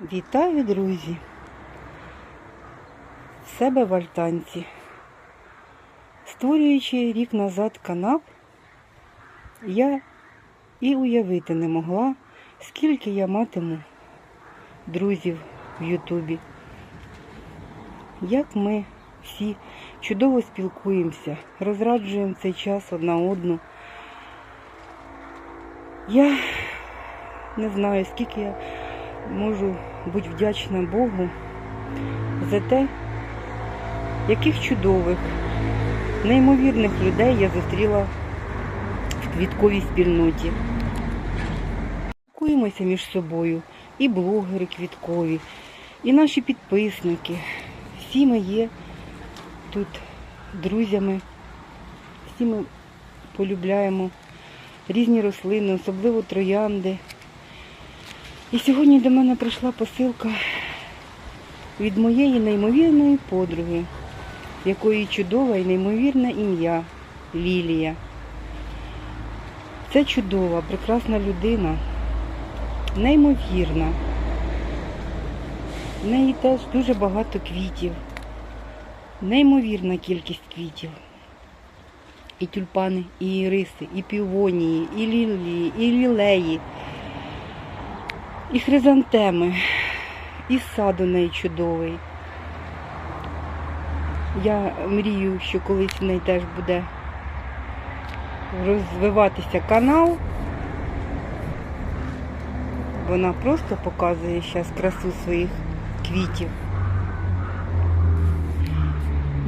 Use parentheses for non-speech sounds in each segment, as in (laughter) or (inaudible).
Вітаю, друзі! В себе в альтанці. Створюючи рік назад канал, я і уявити не могла, скільки я матиму друзів в Ютубі. Як ми всі чудово спілкуємося, розраджуємо цей час одна одну. Я не знаю, скільки я можу бути вдячна Богу за те, яких чудових, неймовірних людей я зустріла в квітковій спільноті. Спілкуємося між собою і блогери квіткові, і наші підписники. Всі ми є тут друзями, всі ми полюбляємо різні рослини, особливо троянди. І сьогодні до мене прийшла посилка від моєї неймовірної подруги, якої чудове і неймовірне ім'я Лілія. Це чудова, прекрасна людина, неймовірна. В неї теж дуже багато квітів, неймовірна кількість квітів. І тюльпани, і іриси, і півонії, і лілії, і лілеї. І хризантеми, і сад у неї чудовий. Я мрію, що колись в неї теж буде розвиватися канал. Вона просто показує зараз красу своїх квітів.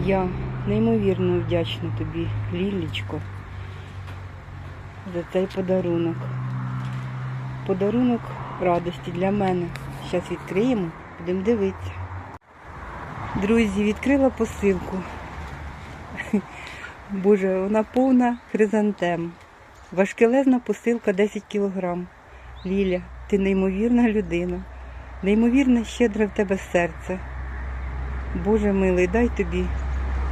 Я неймовірно вдячна тобі, Лілічко, за цей подарунок. Подарунок радості для мене. Зараз відкриємо, будемо дивитися. Друзі, відкрила посилку. (laughs) Боже, вона повна хризантем. Важкелезна посилка 10 кілограм. Ліля, ти неймовірна людина. Неймовірно щедре в тебе серце. Боже милий, дай тобі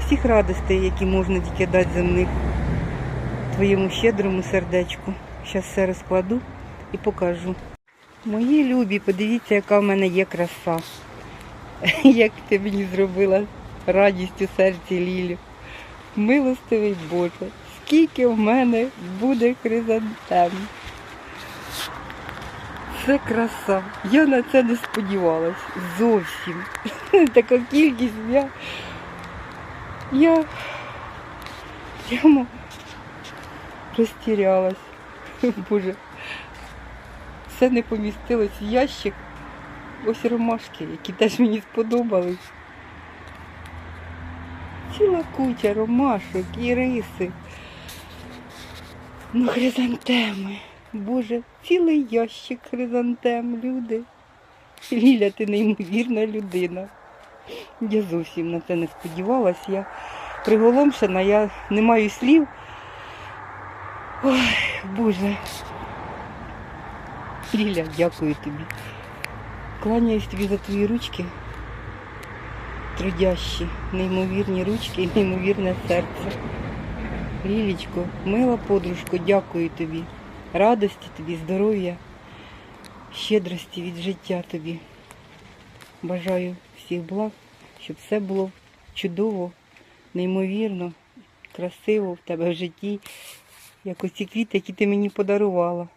всіх радостей, які можна тільки дати земних твоєму щедрому сердечку. Зараз все розкладу і покажу. Мої любі, подивіться, яка в мене є краса. (laughs) Як ти мені зробила радість у серці Лілю. Милостивий Боже, скільки в мене буде хризантем. Це краса. Я на це не сподівалась. Зовсім. (laughs) Така кількість я. Я прямо розтірялась. (laughs) Боже все не помістилось в ящик. Ось ромашки, які теж мені сподобались. Ціла куча ромашок і риси. Ну, хризантеми. Боже, цілий ящик хризантем, люди. Ліля, ти неймовірна людина. Я зовсім на це не сподівалась. Я приголомшена, я не маю слів. Ой, Боже. Ліля, дякую тобі. Кланяюсь тобі за твої ручки. Трудящі, неймовірні ручки і неймовірне серце. Лілічко, мила подружко, дякую тобі. Радості тобі, здоров'я, щедрості від життя тобі. Бажаю всіх благ, щоб все було чудово, неймовірно, красиво в тебе в житті, як оці квіти, які ти мені подарувала.